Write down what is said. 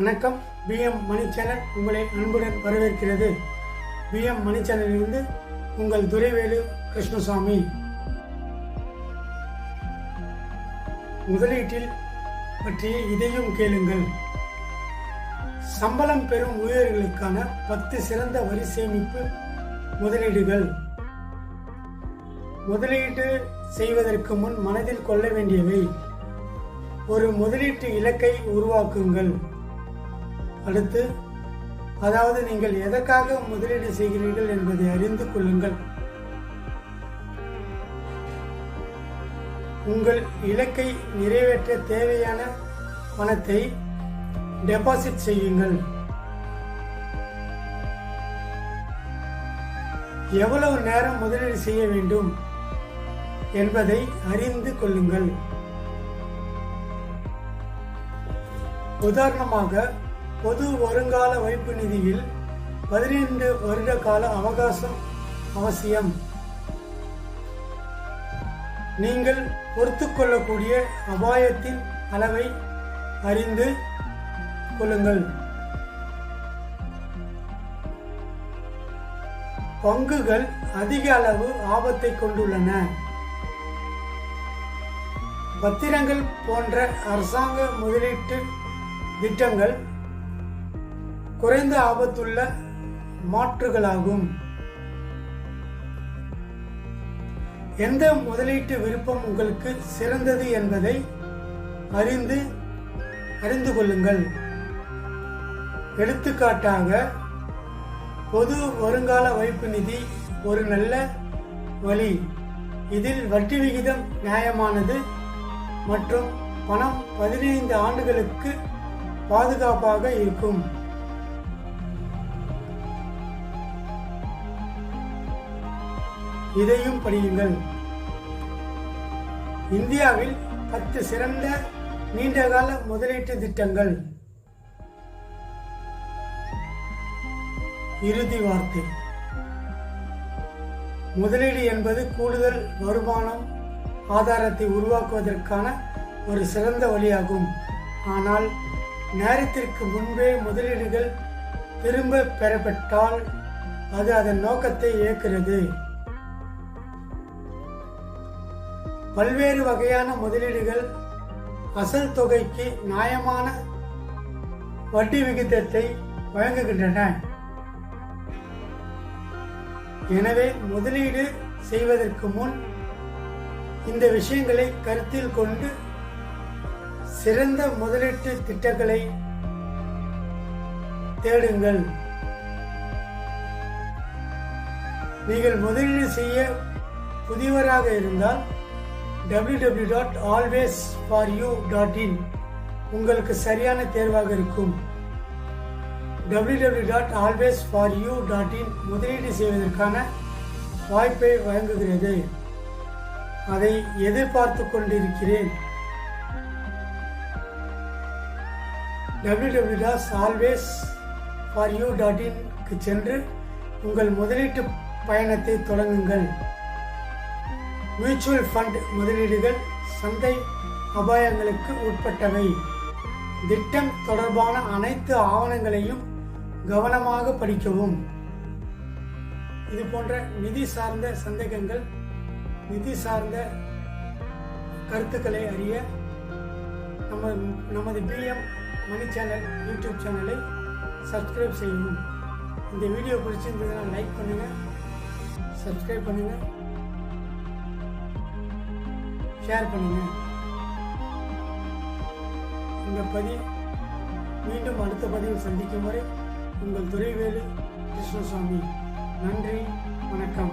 வணக்கம். PM money channel உங்களை அன்புடன் வரவேற்கிறது. பிஎம் மணி சேனலிலிருந்து உங்கள் துரைவேலு கிருஷ்ணசாமி. முதலீட்டில் பற்றிய இதையும் கேளுங்கள். சம்பளம் பெறும் ஊழியர்களுக்கான பத்து சிறந்த வரி சேமிப்பு முதலீடுகள். முதலீடு செய்வதற்கு முன் மனதில் கொள்ள வேண்டியவை. ஒரு முதலீட்டு இலக்கை உருவாக்குங்கள். அடுத்து அதாவது நீங்கள் எதற்காக முதலீடு செய்கிறீர்கள் என்பதை அறிந்து கொள்ளுங்கள். உங்கள் இலக்கை நிறைவேற்ற தேவையான பணத்தை டெபாசிட் செய்யுங்கள். எவ்வளவு நேரம் முதலீடு செய்ய வேண்டும் என்பதை அறிந்து கொள்ளுங்கள். உதாரணமாக பொது வருங்கால வைப்பு நிதியில் பதினைந்து வருட கால அவகாசம் அவசியம். நீங்கள் பொறுத்துக்கொள்ளக்கூடிய அபாயத்தின் அளவை அறிந்து கொள்ளுங்கள். பங்குகள் அதிக அளவு ஆபத்தை கொண்டுள்ளன. பத்திரங்கள் போன்ற அரசாங்க முதலீட்டு திட்டங்கள் குறைந்த ஆபத்துள்ள மாற்றுகளாகும். எந்த முதலீட்டு விருப்பம் உங்களுக்கு சிறந்தது என்பதை அறிந்து அறிந்து கொள்ளுங்கள். எடுத்துக்காட்டாக பொது வருங்கால வைப்பு நிதி ஒரு நல்ல வழி. இதில் வட்டி விகிதம் நியாயமானது மற்றும் பணம் பதினைந்து ஆண்டுகளுக்கு பாதுகாப்பாக இருக்கும். இதையும் படியுங்கள். இந்தியாவில் பத்து சிறந்த நீண்டகால முதலீட்டு திட்டங்கள். இறுதி வார்த்தை. முதலீடு என்பது கூடுதல் வருமானம் ஆதாரத்தை உருவாக்குவதற்கான ஒரு சிறந்த வழியாகும். ஆனால் நேரத்திற்கு முன்பே முதலீடுகள் திரும்ப பெறப்பட்டால் அது அதன் நோக்கத்தை இழக்கிறது. பல்வேறு வகையான முதலீடுகள் அசல் தொகைக்கு நியாயமான வட்டி விகிதத்தை வழங்குகின்றன. எனவே முதலீடு செய்வதற்கு முன் இந்த விஷயங்களை கருத்தில் கொண்டு சிறந்த முதலீட்டு திட்டங்களை தேடுங்கள். நீங்கள் முதலீடு செய்ய புதியவராக இருந்தால் W dot always for you dot in உங்களுக்கு சரியான தேர்வாக இருக்கும். W dot always for you dot in முதலீடு செய்வதற்கான வாய்ப்பை வழங்குகிறது. அதை எதிர்பார்த்து கொண்டிருக்கிறேன். W dot always for you dot இன்க்கு சென்று உங்கள் முதலீட்டு பயணத்தை தொடங்குங்கள். மியூச்சுவல் ஃபண்ட் முதலீடுகள் சந்தை அபாயங்களுக்கு உட்பட்டவை. திட்டம் தொடர்பான அனைத்து ஆவணங்களையும் கவனமாக படிக்கவும். இது போன்ற நிதி சார்ந்த சந்தேகங்கள் நிதி சார்ந்த கருத்துக்களை அறிய நம்ம நமது பிஎம் மணி சேனல் யூடியூப் சேனலை சப்ஸ்கிரைப் செய்யவும். இந்த வீடியோ பிடிச்சிருந்ததுன்னா லைக் பண்ணுங்கள் சப்ஸ்கிரைப் பண்ணுங்கள் ஷேர் பண்ணுங்கள் இந்த பதிவு மீண்டும் அடுத்த பதிவு சந்திக்கும் வரை உங்கள் துறைவேலு கிருஷ்ணசாமி. நன்றி வணக்கம்.